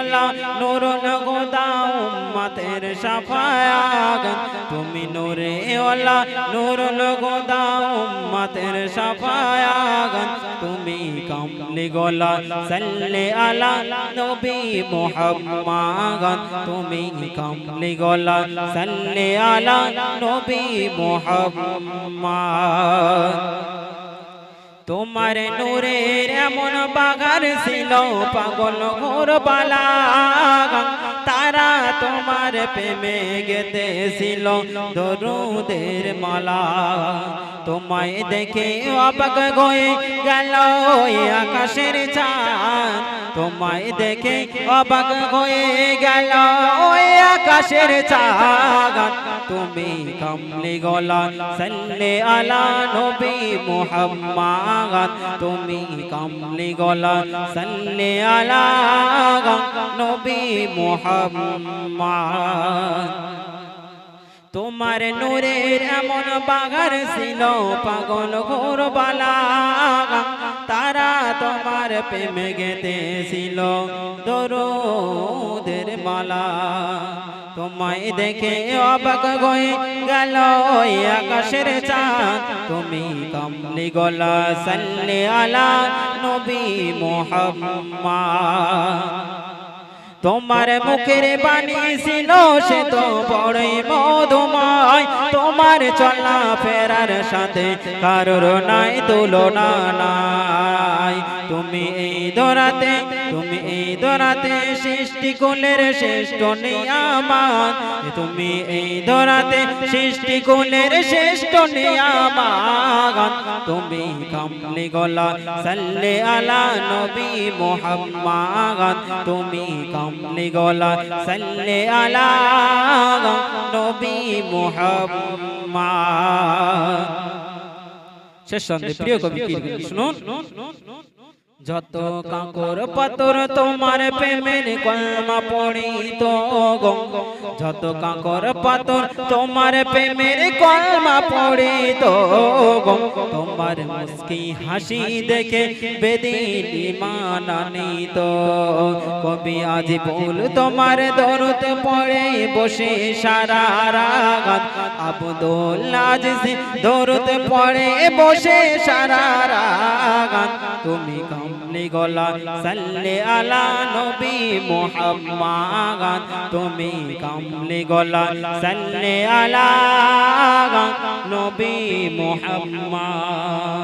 OLA Nurul Huda উম্মতের সাফায়াত। তুমি নূরে OLA Nurul Huda উম্মতের সাফায়াত। তুমি কামলি গলা, সাল্লে আলা নবী মুহাম্মদ। তুমি কামলি গলা, সাল্লে আলা নবী মুহাম্মদ। তোমার নূরের এমন বাগার ছিল পাগল ঘোর বালা তারা তোমার প্রেমে গেতেছিল দরুদের মালা। তোমায় দেখে অবাক হয়ে গেল আকাশের চাঁদ। তোমায় দেখে অবাক হয়ে গেল ওই আকাশের চাঁদ। তুমি কমলি গলা, সাল্লে আলা নবী মুহাম্মদ। তুমি কমলি গলা, সাল্লে আলা নবী মুহাম্মদ। তোমার নূরের এমন বাগার ছিল পাগল ঘোর বালা তারা তোমার প্রেমে গেতেছিল দরুদের মালা তোমায় দেখে অবাক হয়ে গেল আকাশের চাঁদ। তুমি কমলি গলা সাল্লে আলা নবী মোহাম্মদ। তোমার মুখের বাণী ছিল, সে তো বড়ই মধুময় তোমার চলা ফেরার সাথে কারোর নাই তুলনা নাই। তুমি এই দোরাতে তুমি এই দরাতে সৃষ্টি কুলের শ্রেষ্ঠ নিয়ামান তুমি এই দরাতে সৃষ্টি কুলের শ্রেষ্ঠ নিয়ামান তুমি কামলি গলা সাল্লে আলা নবী মুহাম্মদ। তুমি কামলি গলা সাল্লে আলা নবী মুহাম্মদ। শেষ সন্ধে প্রিয় কবি কি শুনুন। যত কাকর পাতর তোমার প্রেমের কলমা পড়িত গো। যত কাকর পাতর তোমার প্রেমের কলমা পড়িত গো। তোমার মুস্কি হাসি দেখে বেদিনী মানানিত কবি আজ বল তোমার দরদ পড়ে বসে সারা রাগাত। আব্দুল আজিজ দরদ পড়ে বসে সারা রাগাত। তুমি কামলি গলা সাল্লে আলা নবী মোহাম্মদ। তুমি কামলি গলা সাল্লে আলা নবী মুহাম্মদ।